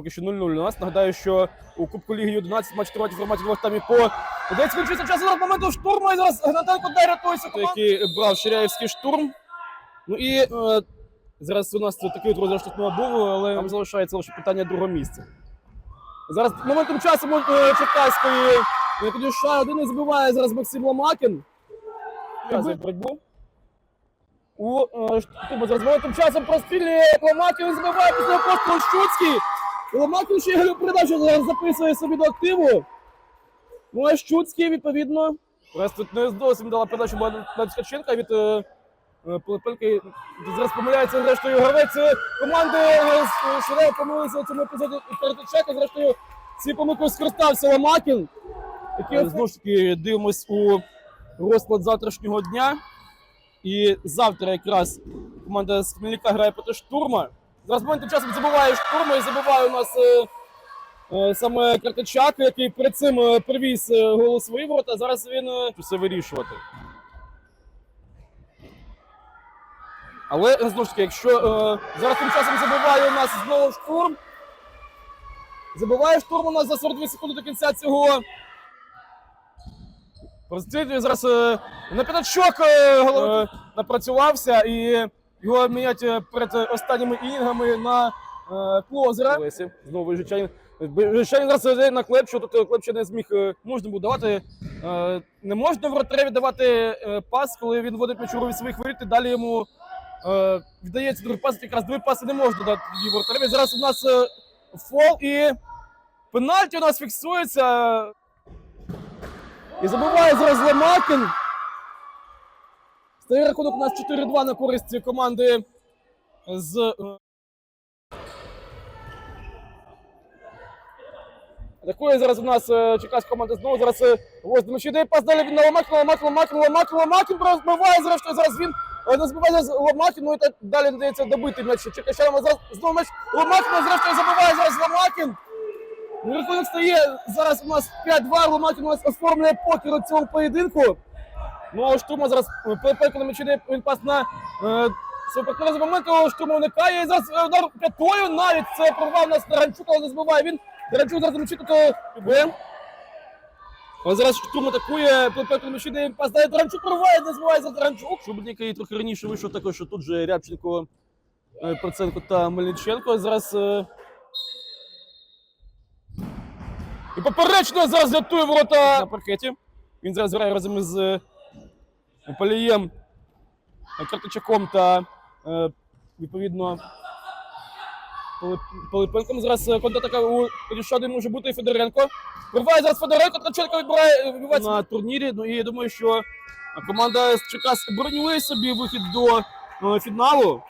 поки що 0-0 у нас. Нагадаю, що у Кубку Ліги 11 матч триває в форматі двох таймів по 10 скінчився час зараз моменту штурму. І зараз Гнатенко дай рятується команда. Який брав Ширяєвський штурм. Ну і е, зараз у нас тут такий от розіграш штрафного був, але нам залишається лише питання другого місця. Зараз моментом часу е, Черкаської е, підійшла один і забиває зараз Максим Ломакін. Показує боротьбу. У е, штурму зараз моментом часом прострілює Ломакін і забиває після пострілу Щуцький. І Ломакін ще передачу записує собі до активу. Ну а Щуцький, відповідно, раз тут не зовсім дала передачу на Ткаченка від е, е, Пилипенки. Зараз помиляється зрештою гравець е, команди Ширева помилився у цьому епізоді і Перетичека. Зрештою, ці помилки скористався Ломакін. Який знову ж таки дивимось у розклад завтрашнього дня. І завтра якраз команда з Хмельника грає проти штурма. Зараз моментом часом забиває штурма і забиває у нас е, е, саме Картачак, який перед цим е, привіз гол у свої ворота. Зараз він все вирішувати. Але знову ж таки, якщо е, зараз тим часом забиває у нас знову штурм. Забиває штурм у нас за 42 секунди до кінця цього. Зараз е, на п'ятачок е, напрацювався і його мінять е, перед е, останніми інінгами на е, клозера. Знову Вижичанин. Вижичанин зараз йде на клепчу, тут е, клепча не зміг, можна було давати. Не можна вратареві давати пас, коли він вводить м'яч у від своїх воріт, і далі йому віддається другий пас, якраз другий паси не можна дати вратареві. Зараз у нас фол і пенальті у нас фіксується. І забиває зараз Ломакін. Стає рахунок у нас 4-2 на користь команди з. е, Такої зараз у нас е, команда знову зараз е, ось м'яча йде пас далі він на Ломакіна, Ломакін, Ломакін, Ломакін, Ломакін розбиває зрештою зараз він е, не збиває Ломакін, ну і так далі не дається добити м'яч Черкащанам, зараз знову м'яч Ломакіна зрештою забиває зараз Ломакін. Рахунок стає зараз у нас 5-2, Ломакін у нас оформлює покер у цьому поєдинку. Ну а штурма зараз на м'ячі він пас на е, партнера за штурма уникає. І зараз е, удар п'ятою навіть це прорвав нас Таранчук, але не збиває він. Таранчук зараз м'ячі тут підбив. А зараз штурм атакує, він пас, дає Таранчук прорває, не збиває за Таранчук. Шубник який трохи раніше вийшов також, що тут же Рябченко, е, Проценко та Мельниченко. Зараз е, І поперечно зараз рятує ворота на паркеті. Він зараз грає разом із е, Палієм, е, та е, відповідно Полипенком Пилипенком. Зараз е, контратака у Рішади може бути і Федоренко. Вирває зараз Федоренко, Ткаченко відбирає відбувається на турнірі. Ну і я думаю, що команда з Черкас бронює собі вихід до е, фіналу.